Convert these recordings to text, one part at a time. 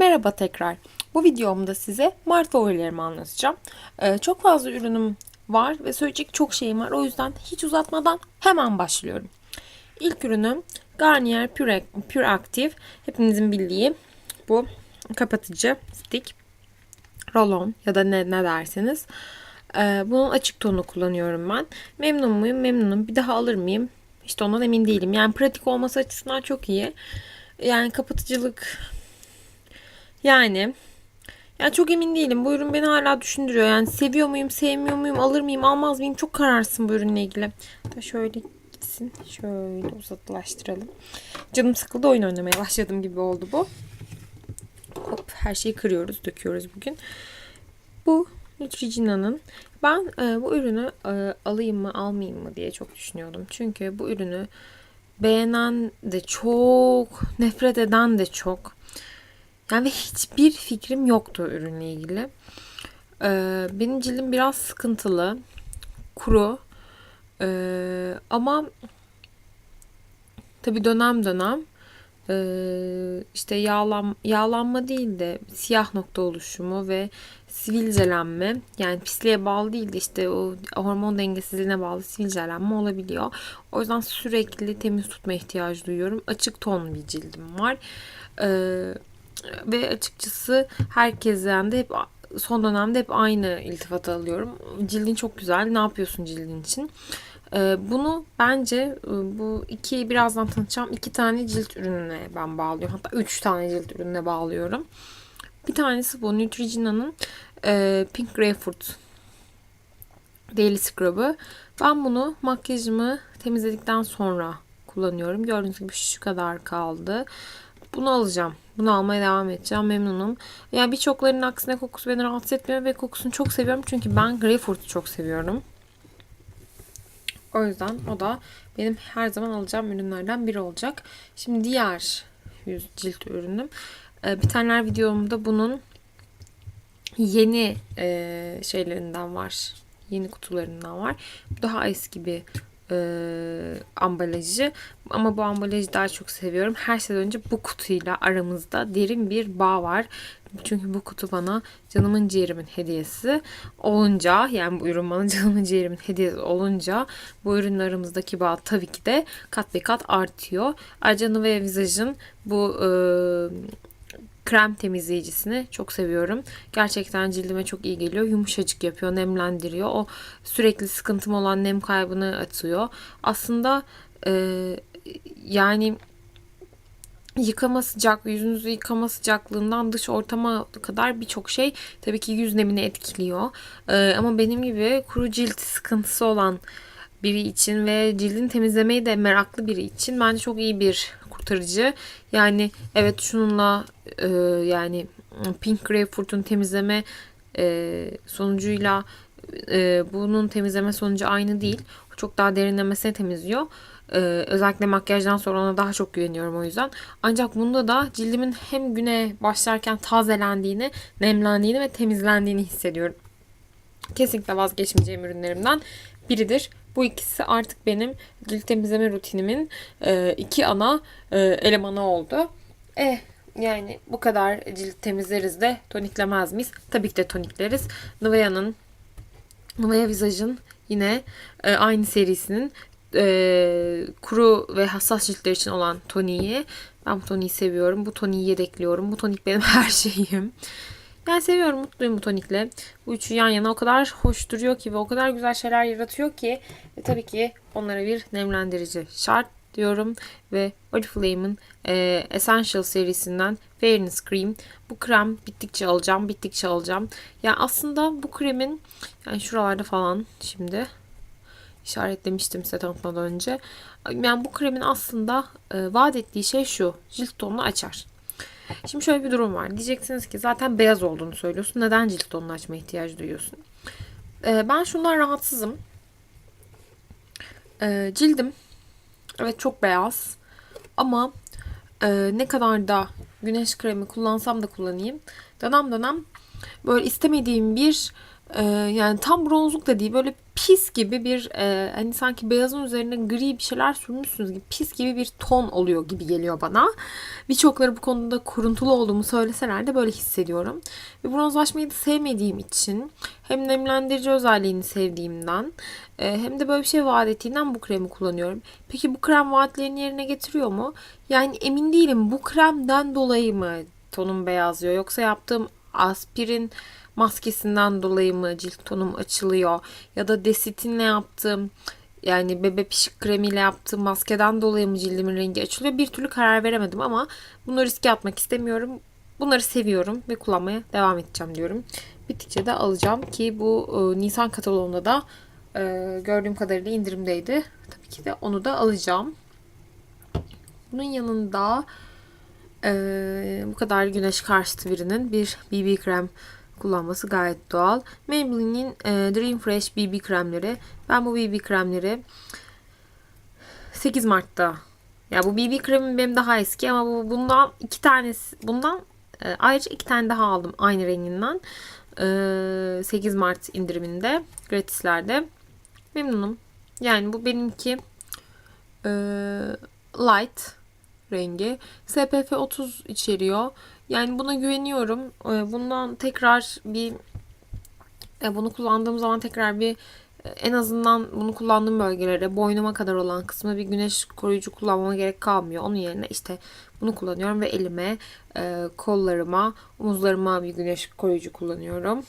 Merhaba tekrar. Bu videomda size Mart favorilerimi anlatacağım. Ee, çok fazla ürünüm var ve söyleyecek çok şeyim var. O yüzden hiç uzatmadan hemen başlıyorum. İlk ürünüm Garnier Pure, Pure Active. Hepinizin bildiği bu kapatıcı stick. Rolon ya da ne, ne derseniz. Ee, bunun açık tonu kullanıyorum ben. Memnun muyum? Memnunum. Bir daha alır mıyım? İşte ondan emin değilim. Yani pratik olması açısından çok iyi. Yani kapatıcılık yani yani çok emin değilim. Bu ürün beni hala düşündürüyor. Yani seviyor muyum, sevmiyor muyum, alır mıyım, almaz mıyım? Çok kararsın bu ürünle ilgili. Da şöyle gitsin. Şöyle uzatılaştıralım. Canım sıkıldı oyun oynamaya başladım gibi oldu bu. Hop her şeyi kırıyoruz, döküyoruz bugün. Bu Neutrogena'nın ben e, bu ürünü e, alayım mı almayayım mı diye çok düşünüyordum. Çünkü bu ürünü beğenen de çok, nefret eden de çok. Yani hiçbir fikrim yoktu ürünle ilgili. Ee, benim cildim biraz sıkıntılı, kuru. Ee, ama tabii dönem dönem ee, işte yağlan, yağlanma değil de siyah nokta oluşumu ve sivilcelenme yani pisliğe bağlı değil de işte o hormon dengesizliğine bağlı sivilcelenme olabiliyor. O yüzden sürekli temiz tutma ihtiyacı duyuyorum. Açık ton bir cildim var. Ee, ve açıkçası herkesten de hep son dönemde hep aynı iltifat alıyorum. Cildin çok güzel. Ne yapıyorsun cildin için? Ee, bunu bence e, bu iki birazdan tanıtacağım iki tane cilt ürününe ben bağlıyorum. Hatta üç tane cilt ürününe bağlıyorum. Bir tanesi bu Neutrogena'nın e, Pink Grapefruit Daily Scrub'ı. Ben bunu makyajımı temizledikten sonra kullanıyorum. Gördüğünüz gibi şu kadar kaldı. Bunu alacağım. Bunu almaya devam edeceğim. Memnunum. Yani birçoklarının aksine kokusu beni rahatsız etmiyor ve kokusunu çok seviyorum. Çünkü ben greyfurt'u çok seviyorum. O yüzden o da benim her zaman alacağım ürünlerden biri olacak. Şimdi diğer yüz cilt ürünüm. Ee, bir tane videomda bunun yeni e, şeylerinden var. Yeni kutularından var. Daha eski bir e, ambalajı. Ama bu ambalajı daha çok seviyorum. Her şeyden önce bu kutuyla aramızda derin bir bağ var. Çünkü bu kutu bana canımın ciğerimin hediyesi olunca yani bu ürün bana canımın ciğerimin hediyesi olunca bu ürünün aramızdaki bağ tabii ki de kat be kat artıyor. Ayrıca Nivea Visage'ın bu e, krem temizleyicisini çok seviyorum. Gerçekten cildime çok iyi geliyor. Yumuşacık yapıyor, nemlendiriyor. O sürekli sıkıntım olan nem kaybını atıyor. Aslında e, yani yıkama sıcak, yüzünüzü yıkama sıcaklığından dış ortama kadar birçok şey tabii ki yüz nemini etkiliyor. Ee, ama benim gibi kuru cilt sıkıntısı olan biri için ve cildini temizlemeyi de meraklı biri için bence çok iyi bir kurtarıcı. Yani evet şununla e, yani Pink Grapefruit'un temizleme e, sonucuyla e, bunun temizleme sonucu aynı değil. Çok daha derinlemesine temizliyor. Ee, özellikle makyajdan sonra ona daha çok güveniyorum o yüzden. Ancak bunda da cildimin hem güne başlarken tazelendiğini, nemlendiğini ve temizlendiğini hissediyorum. Kesinlikle vazgeçmeyeceğim ürünlerimden biridir. Bu ikisi artık benim cilt temizleme rutinimin e, iki ana e, elemanı oldu. Eh yani bu kadar cilt temizleriz de toniklemez miyiz? Tabii ki de tonikleriz. Nivea'nın Nivea Visage'ın yine e, aynı serisinin e, kuru ve hassas ciltler için olan toniği. Ben bu toniği seviyorum. Bu toniği yedekliyorum. Bu tonik benim her şeyim. Yani seviyorum, mutluyum bu tonikle. Bu üçü yan yana o kadar hoş duruyor ki ve o kadar güzel şeyler yaratıyor ki ve tabii ki onlara bir nemlendirici şart diyorum ve Oriflame'in e, Essential serisinden Fairness Cream. Bu krem bittikçe alacağım, bittikçe alacağım. Yani aslında bu kremin yani şuralarda falan şimdi işaretlemiştim size tanıtmadan önce. Yani bu kremin aslında e, vaat ettiği şey şu. Cilt tonunu açar. Şimdi şöyle bir durum var. Diyeceksiniz ki zaten beyaz olduğunu söylüyorsun. Neden cilt tonunu ihtiyacı duyuyorsun? E, ben şundan rahatsızım. E, cildim evet çok beyaz. Ama e, ne kadar da güneş kremi kullansam da kullanayım. Dönem dönem böyle istemediğim bir e, yani tam bronzluk da değil böyle pis gibi bir e, hani sanki beyazın üzerine gri bir şeyler sürmüşsünüz gibi pis gibi bir ton oluyor gibi geliyor bana. Birçokları bu konuda kuruntulu olduğumu söyleseler de böyle hissediyorum. Ve bronzlaşmayı da sevmediğim için hem nemlendirici özelliğini sevdiğimden e, hem de böyle bir şey vaat ettiğinden bu kremi kullanıyorum. Peki bu krem vaatlerini yerine getiriyor mu? Yani emin değilim bu kremden dolayı mı tonum beyazlıyor yoksa yaptığım aspirin maskesinden dolayı mı cilt tonum açılıyor ya da desitinle yaptığım yani bebe pişik kremiyle yaptığım maskeden dolayı mı cildimin rengi açılıyor bir türlü karar veremedim ama bunu riske atmak istemiyorum. Bunları seviyorum ve kullanmaya devam edeceğim diyorum. Bittikçe de alacağım ki bu e, Nisan kataloğunda da e, gördüğüm kadarıyla indirimdeydi. Tabii ki de onu da alacağım. Bunun yanında e, bu kadar güneş karşıtı birinin bir BB krem kullanması gayet doğal. Maybelline'in e, Dream Fresh BB kremleri. Ben bu BB kremleri 8 Mart'ta ya bu BB kremim benim daha eski ama bu bundan iki tanesi bundan e, ayrıca iki tane daha aldım aynı renginden. E, 8 Mart indiriminde gratislerde. Memnunum. Yani bu benimki e, light rengi. SPF 30 içeriyor. Yani buna güveniyorum. E, bundan tekrar bir e, bunu kullandığım zaman tekrar bir e, en azından bunu kullandığım bölgelere boynuma kadar olan kısmı bir güneş koruyucu kullanmama gerek kalmıyor. Onun yerine işte bunu kullanıyorum ve elime, e, kollarıma, omuzlarıma bir güneş koruyucu kullanıyorum.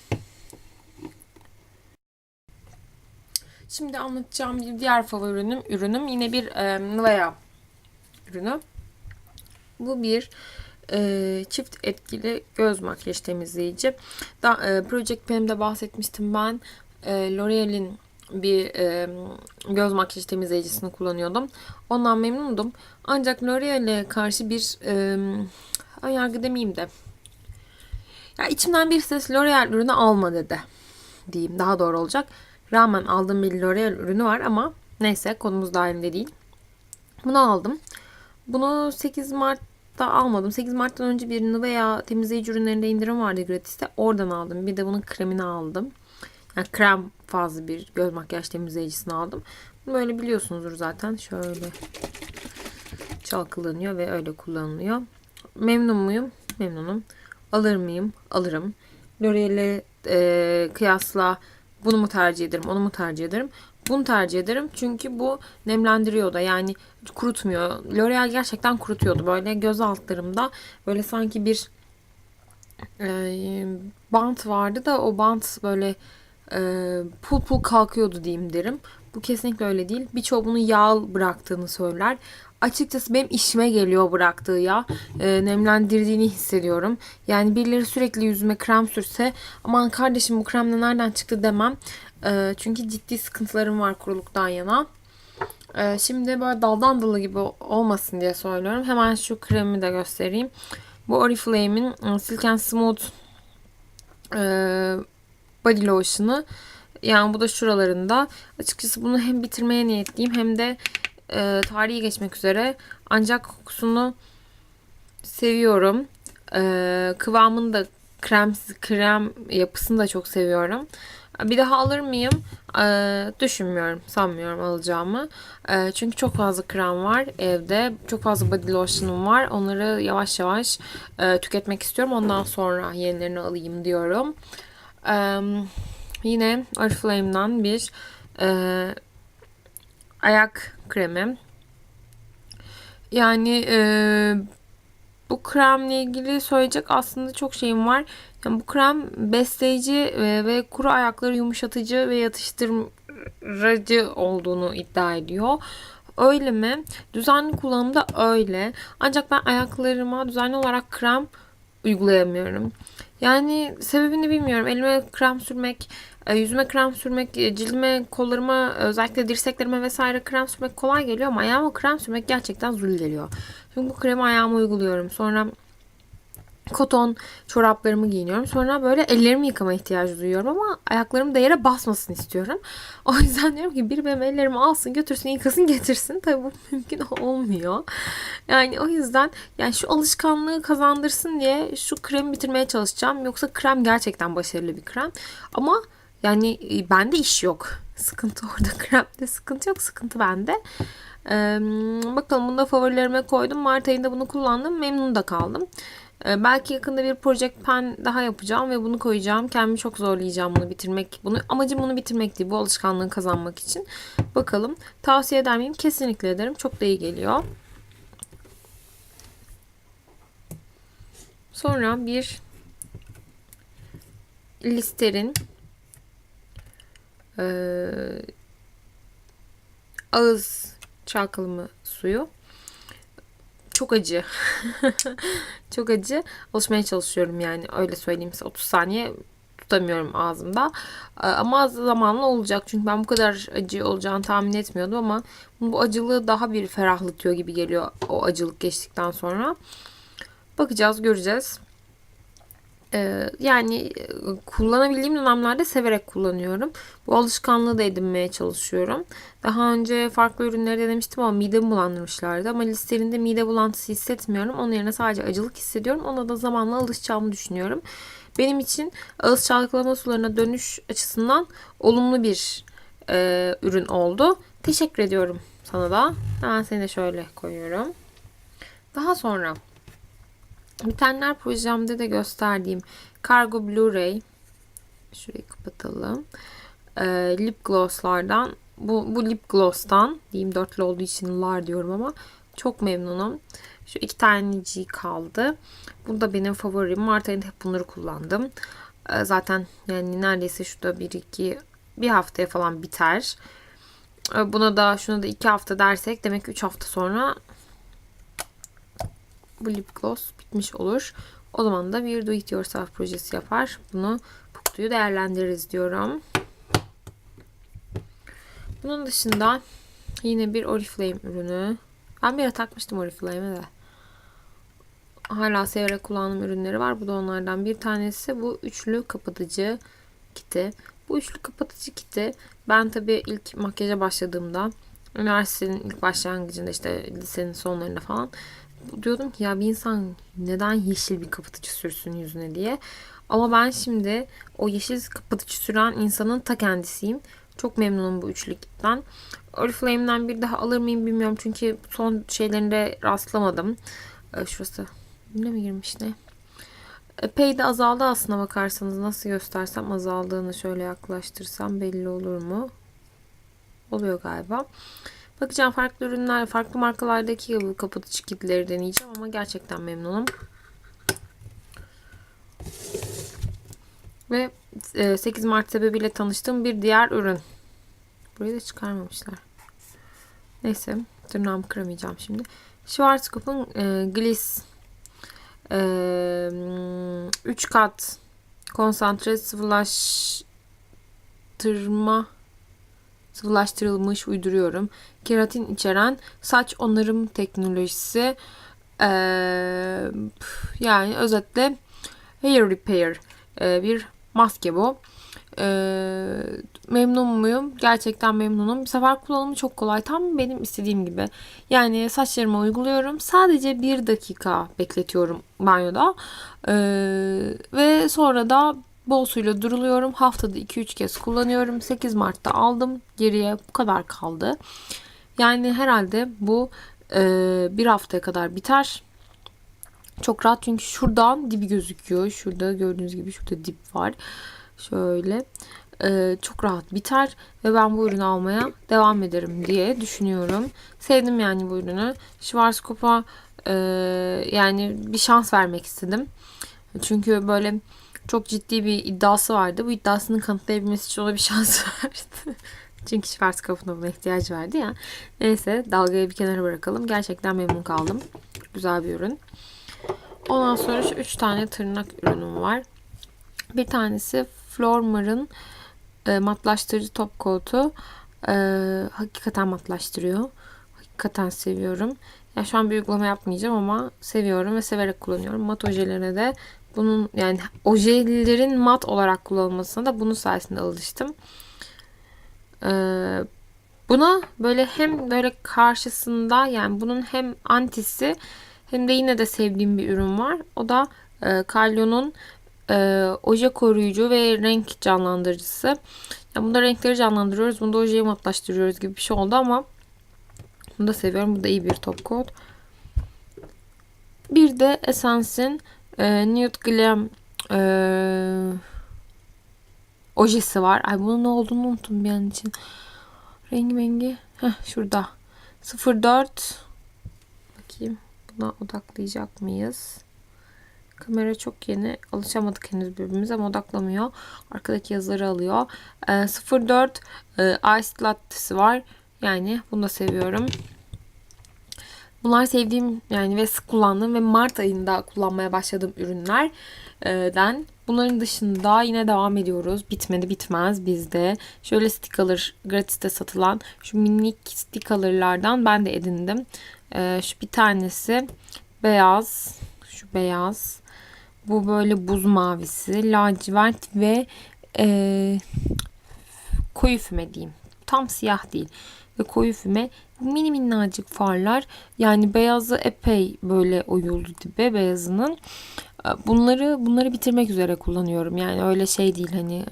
Şimdi anlatacağım bir diğer favori ürünüm, ürünüm yine bir e, Nivea ürünü. Bu bir e, çift etkili göz makyaj temizleyici. Da, e, Project Pen'de bahsetmiştim ben. E, L'Oreal'in bir e, göz makyaj temizleyicisini kullanıyordum. Ondan memnundum. Ancak L'Oreal'e karşı bir e, yargı demeyeyim de ya içimden bir ses L'Oreal ürünü alma dedi. Diyeyim daha doğru olacak. Rağmen aldığım bir L'Oreal ürünü var ama neyse konumuz dahilinde değil. Bunu aldım. Bunu 8 Mart'ta almadım. 8 Mart'tan önce bir Nivea temizleyici ürünlerinde indirim vardı gratiste. Oradan aldım. Bir de bunun kremini aldım. Yani krem fazla bir göz makyaj temizleyicisini aldım. Böyle biliyorsunuzdur zaten. Şöyle çalkalanıyor ve öyle kullanılıyor. Memnun muyum? Memnunum. Alır mıyım? Alırım. L'Oreal'e e, kıyasla bunu mu tercih ederim, onu mu tercih ederim? Bunu tercih ederim çünkü bu nemlendiriyor da yani kurutmuyor. L'Oreal gerçekten kurutuyordu. Böyle göz altlarımda böyle sanki bir e, bant vardı da o bant böyle e, pul pul kalkıyordu diyeyim derim. Bu kesinlikle öyle değil. Birçoğu bunu yağ bıraktığını söyler. Açıkçası benim işime geliyor bıraktığı yağ. E, nemlendirdiğini hissediyorum. Yani birileri sürekli yüzüme krem sürse aman kardeşim bu krem de nereden çıktı demem. E, çünkü ciddi sıkıntılarım var kuruluktan yana. E, şimdi böyle daldan dalı gibi olmasın diye söylüyorum. Hemen şu kremi de göstereyim. Bu Oriflame'in Silk and Smooth e, body lotion'ı. Yani bu da şuralarında. Açıkçası bunu hem bitirmeye niyetliyim hem de e, tarihi geçmek üzere. Ancak kokusunu seviyorum. E, kıvamını da krem krem yapısını da çok seviyorum. Bir daha alır mıyım? E, düşünmüyorum. Sanmıyorum alacağımı. E, çünkü çok fazla krem var evde. Çok fazla body lotion'um var. Onları yavaş yavaş e, tüketmek istiyorum. Ondan sonra yenilerini alayım diyorum. E, yine Oriflame'dan bir e, ayak kremi. Yani e, bu kremle ilgili söyleyecek aslında çok şeyim var. Yani bu krem besleyici e, ve kuru ayakları yumuşatıcı ve yatıştırıcı olduğunu iddia ediyor. Öyle mi? Düzenli kullanımda öyle. Ancak ben ayaklarıma düzenli olarak krem uygulayamıyorum. Yani sebebini bilmiyorum. Elime krem sürmek, yüzüme krem sürmek, e, cildime, kollarıma, özellikle dirseklerime vesaire krem sürmek kolay geliyor ama ayağıma krem sürmek gerçekten zul geliyor. Çünkü bu kremi ayağıma uyguluyorum. Sonra koton çoraplarımı giyiniyorum. Sonra böyle ellerimi yıkama ihtiyacı duyuyorum ama ayaklarım da yere basmasın istiyorum. O yüzden diyorum ki biri benim ellerimi alsın götürsün yıkasın getirsin. Tabii bu mümkün olmuyor. Yani o yüzden yani şu alışkanlığı kazandırsın diye şu kremi bitirmeye çalışacağım. Yoksa krem gerçekten başarılı bir krem. Ama Yani e, bende iş yok. Sıkıntı orada. Kremde sıkıntı yok. Sıkıntı bende. Ee, bakalım bunu da favorilerime koydum. Mart ayında bunu kullandım. Memnun da kaldım. Ee, belki yakında bir Project Pen daha yapacağım ve bunu koyacağım. Kendimi çok zorlayacağım bunu bitirmek. Bunu amacım bunu bitirmek değil. Bu alışkanlığı kazanmak için. Bakalım. Tavsiye eder miyim? Kesinlikle ederim. Çok da iyi geliyor. Sonra bir Lister'in e, ağız çalkalımı suyu. Çok acı. Çok acı. Alışmaya çalışıyorum yani öyle söyleyeyim size 30 saniye tutamıyorum ağzımda. E, ama zamanla olacak. Çünkü ben bu kadar acı olacağını tahmin etmiyordum ama bu acılığı daha bir ferahlatıyor gibi geliyor o acılık geçtikten sonra. Bakacağız, göreceğiz. Ee, yani e, kullanabildiğim dönemlerde severek kullanıyorum. Bu alışkanlığı da edinmeye çalışıyorum. Daha önce farklı ürünleri denemiştim ama midemi bulandırmışlardı. Ama listerinde mide bulantısı hissetmiyorum. Onun yerine sadece acılık hissediyorum. Ona da zamanla alışacağımı düşünüyorum. Benim için ağız çalkalama sularına dönüş açısından olumlu bir e, ürün oldu. Teşekkür ediyorum sana da. Ben seni de şöyle koyuyorum. Daha sonra Bitenler projemde de gösterdiğim Cargo Blu-ray şurayı kapatalım. E, lip glosslardan bu, bu lip gloss'tan diyeyim dörtlü olduğu için lar diyorum ama çok memnunum. Şu iki taneci kaldı. Bu da benim favorim. Mart ayında hep bunları kullandım. E, zaten yani neredeyse şurada bir iki bir haftaya falan biter. E, buna da şuna da iki hafta dersek demek ki üç hafta sonra bu lip gloss bitmiş olur. O zaman da bir do it yourself projesi yapar. Bunu bu kutuyu değerlendiririz diyorum. Bunun dışında yine bir Oriflame ürünü. Ben bir ara takmıştım Oriflame'e de. Hala severek kullandığım ürünleri var. Bu da onlardan bir tanesi. Bu üçlü kapatıcı kiti. Bu üçlü kapatıcı kiti ben tabii ilk makyaja başladığımda üniversitenin ilk başlangıcında işte lisenin sonlarında falan diyordum ki ya bir insan neden yeşil bir kapatıcı sürsün yüzüne diye. Ama ben şimdi o yeşil kapatıcı süren insanın ta kendisiyim. Çok memnunum bu üçlükten. Oriflame'den bir daha alır mıyım bilmiyorum. Çünkü son şeylerinde rastlamadım. Ee, şurası ne mi girmiş ne? Epey de azaldı aslına bakarsanız. Nasıl göstersem azaldığını şöyle yaklaştırsam belli olur mu? Oluyor galiba. Bakacağım farklı ürünler, farklı markalardaki bu kapatıcı kitleri deneyeceğim ama gerçekten memnunum. Ve 8 e, Mart sebebiyle tanıştığım bir diğer ürün. Burayı da çıkarmamışlar. Neyse tırnağımı kıramayacağım şimdi. Schwarzkopf'un e, Gliss e, 3 kat konsantre sıvılaştırma sıvılaştırılmış uyduruyorum. Keratin içeren saç onarım teknolojisi ee, yani özetle hair repair ee, bir maske bu. Ee, memnun muyum? Gerçekten memnunum. Bir sefer kullanımı çok kolay. Tam benim istediğim gibi. Yani saçlarıma uyguluyorum. Sadece bir dakika bekletiyorum banyoda. Ee, ve sonra da Bol suyla duruluyorum. Haftada 2-3 kez kullanıyorum. 8 Mart'ta aldım. Geriye bu kadar kaldı. Yani herhalde bu e, bir haftaya kadar biter. Çok rahat çünkü şuradan dibi gözüküyor. Şurada gördüğünüz gibi şurada dip var. Şöyle. Ee, çok rahat biter ve ben bu ürünü almaya devam ederim diye düşünüyorum. Sevdim yani bu ürünü. Schwarzkopf'a e, yani bir şans vermek istedim. Çünkü böyle çok ciddi bir iddiası vardı. Bu iddiasını kanıtlayabilmesi için ona bir şans verdi. Çünkü Schwarzkopf'un buna ihtiyacı vardı ya. Neyse dalgayı bir kenara bırakalım. Gerçekten memnun kaldım. Güzel bir ürün. Ondan sonra şu 3 tane tırnak ürünüm var. Bir tanesi Flormar'ın e, matlaştırıcı top kotu. E, hakikaten matlaştırıyor. Hakikaten seviyorum. Ya şu an bir uygulama yapmayacağım ama seviyorum ve severek kullanıyorum. Mat ojelerine de bunun yani ojelerin mat olarak kullanılmasına da bunun sayesinde alıştım. Ee, buna böyle hem böyle karşısında yani bunun hem antisi hem de yine de sevdiğim bir ürün var. O da e, Kalyon'un e, oje koruyucu ve renk canlandırıcısı. Yani bunda renkleri canlandırıyoruz. Bunda ojeyi matlaştırıyoruz gibi bir şey oldu ama bunu da seviyorum. Bu da iyi bir top coat. Bir de Essence'in e, Nude Glam e, ojesi var. Ay bunun ne olduğunu unuttum bir an için. Rengi mengi. Heh, şurada. 04 Bakayım. Buna odaklayacak mıyız? Kamera çok yeni. Alışamadık henüz birbirimize ama odaklamıyor. Arkadaki yazıları alıyor. E, 04 e, Ice Latte'si var. Yani bunu da seviyorum. Bunlar sevdiğim yani ve sık kullandığım ve Mart ayında kullanmaya başladığım ürünlerden. Bunların dışında yine devam ediyoruz. Bitmedi bitmez bizde. Şöyle stikalar gratiste satılan şu minik stikalarlardan ben de edindim. Şu bir tanesi beyaz. Şu beyaz. Bu böyle buz mavisi, lacivert ve e, koyu füme diyeyim. Tam siyah değil ve koyu füme mini minnacık farlar yani beyazı epey böyle oyuldu dibe beyazının bunları bunları bitirmek üzere kullanıyorum yani öyle şey değil hani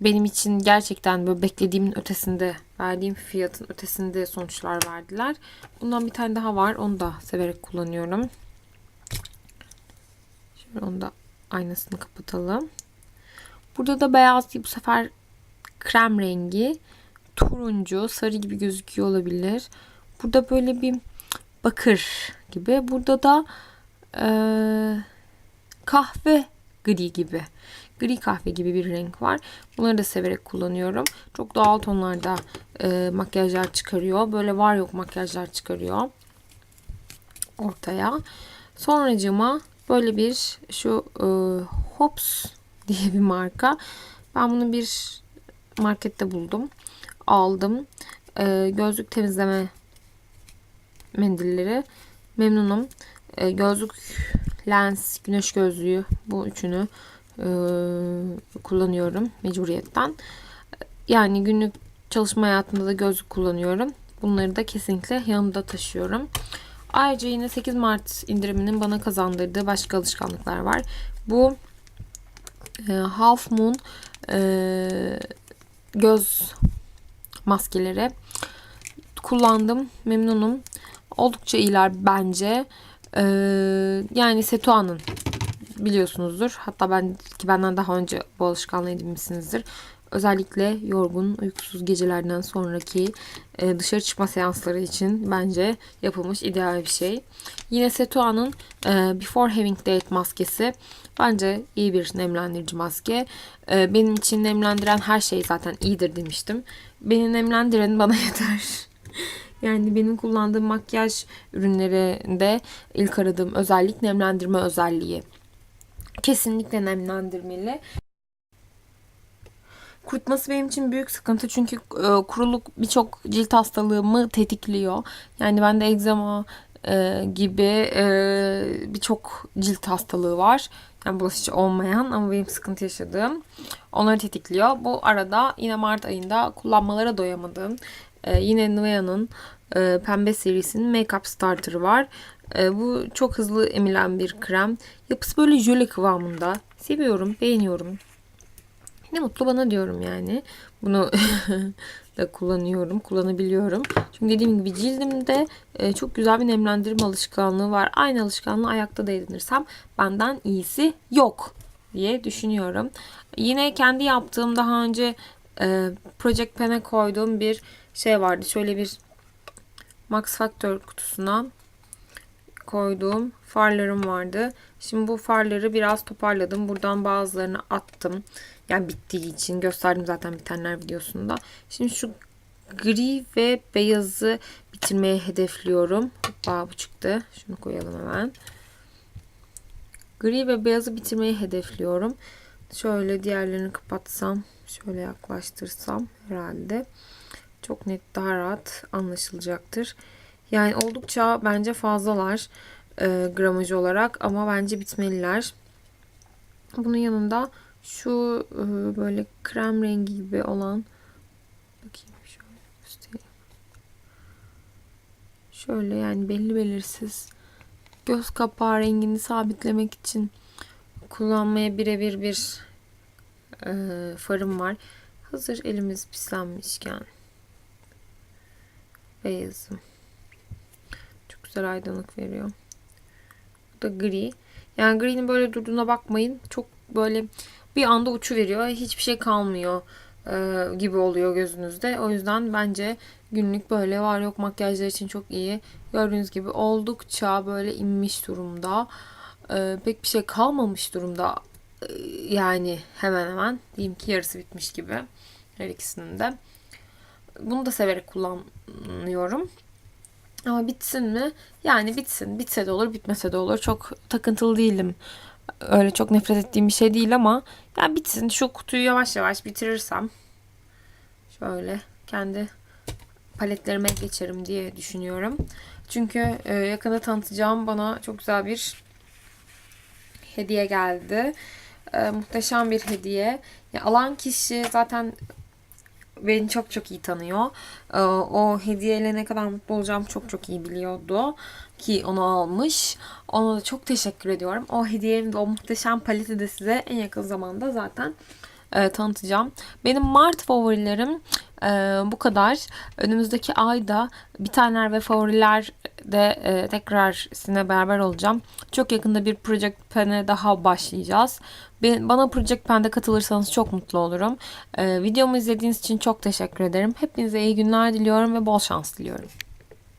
benim için gerçekten böyle beklediğimin ötesinde verdiğim fiyatın ötesinde sonuçlar verdiler. Bundan bir tane daha var. Onu da severek kullanıyorum. Şöyle onu da aynasını kapatalım. Burada da beyaz bu sefer krem rengi turuncu, sarı gibi gözüküyor olabilir. Burada böyle bir bakır gibi. Burada da e, kahve gri gibi. Gri kahve gibi bir renk var. Bunları da severek kullanıyorum. Çok doğal tonlarda e, makyajlar çıkarıyor. Böyle var yok makyajlar çıkarıyor. Ortaya. Sonracıma böyle bir şu e, Hops diye bir marka. Ben bunu bir markette buldum aldım. E, gözlük temizleme mendilleri. Memnunum. E, gözlük, lens, güneş gözlüğü bu üçünü e, kullanıyorum mecburiyetten. Yani günlük çalışma hayatında da gözlük kullanıyorum. Bunları da kesinlikle yanımda taşıyorum. Ayrıca yine 8 Mart indiriminin bana kazandırdığı başka alışkanlıklar var. Bu e, Half Moon e, göz maskeleri kullandım. Memnunum. Oldukça iyiler bence. Ee, yani Setua'nın biliyorsunuzdur. Hatta ben ki benden daha önce bu alışkanlığı edinmişsinizdir. Özellikle yorgun, uykusuz gecelerden sonraki e, dışarı çıkma seansları için bence yapılmış ideal bir şey. Yine Setua'nın e, Before Having Date maskesi bence iyi bir nemlendirici maske. E, benim için nemlendiren her şey zaten iyidir demiştim. Beni nemlendiren bana yeter. Yani benim kullandığım makyaj ürünlerinde ilk aradığım özellik nemlendirme özelliği. Kesinlikle nemlendirmeli. Kurutması benim için büyük sıkıntı çünkü e, kuruluk birçok cilt hastalığımı tetikliyor. Yani bende egzama e, gibi e, birçok cilt hastalığı var. Yani bulaşıcı olmayan ama benim sıkıntı yaşadığım. Onları tetikliyor. Bu arada yine Mart ayında kullanmalara doyamadığım e, yine Nivea'nın e, pembe serisinin Makeup Starter'ı var. E, bu çok hızlı emilen bir krem. Yapısı böyle jöle kıvamında. Seviyorum, beğeniyorum. Ne mutlu bana diyorum yani. Bunu da kullanıyorum, kullanabiliyorum. Çünkü dediğim gibi cildimde e, çok güzel bir nemlendirme alışkanlığı var. Aynı alışkanlığı ayakta da edinirsem benden iyisi yok diye düşünüyorum. Yine kendi yaptığım daha önce e, Project Pen'e koyduğum bir şey vardı. Şöyle bir Max Factor kutusuna koyduğum farlarım vardı. Şimdi bu farları biraz toparladım. Buradan bazılarını attım. Yani bittiği için gösterdim zaten bitenler videosunda. Şimdi şu gri ve beyazı bitirmeye hedefliyorum. Hoppa bu çıktı. Şunu koyalım hemen. Gri ve beyazı bitirmeyi hedefliyorum. Şöyle diğerlerini kapatsam, şöyle yaklaştırsam herhalde çok net daha rahat anlaşılacaktır. Yani oldukça bence fazlalar e, gramajı olarak ama bence bitmeliler. Bunun yanında şu e, böyle krem rengi gibi olan bakayım şöyle göstereyim. Şöyle yani belli belirsiz göz kapağı rengini sabitlemek için kullanmaya birebir bir e, farım var. Hazır elimiz pislenmişken beyazım. Çok güzel aydınlık veriyor. Bu da gri. Yani gri'nin böyle durduğuna bakmayın. Çok böyle bir anda uçu veriyor. Hiçbir şey kalmıyor e, gibi oluyor gözünüzde. O yüzden bence günlük böyle var yok makyajlar için çok iyi. Gördüğünüz gibi oldukça böyle inmiş durumda. E, pek bir şey kalmamış durumda. E, yani hemen hemen diyeyim ki yarısı bitmiş gibi. Her ikisinin de. Bunu da severek kullanıyorum. Ama bitsin mi? Yani bitsin. Bitse de olur, bitmese de olur. Çok takıntılı değilim. Öyle çok nefret ettiğim bir şey değil ama yani bitsin. Şu kutuyu yavaş yavaş bitirirsem şöyle kendi paletlerime geçerim diye düşünüyorum. Çünkü e, yakında tanıtacağım bana çok güzel bir hediye geldi. E, muhteşem bir hediye. Ya, alan kişi zaten beni çok çok iyi tanıyor. Ee, O hediyeyle ne kadar mutlu olacağım çok çok iyi biliyordu ki onu almış. Ona da çok teşekkür ediyorum. O hediyenin de o muhteşem paleti de size en yakın zamanda zaten e, tanıtacağım. Benim Mart favorilerim e, bu kadar. Önümüzdeki ayda bitenler ve favoriler de e, tekrar sizinle beraber olacağım. Çok yakında bir Project Pen'e daha başlayacağız. Ben, bana Project Pen'de katılırsanız çok mutlu olurum. E, videomu izlediğiniz için çok teşekkür ederim. Hepinize iyi günler diliyorum ve bol şans diliyorum.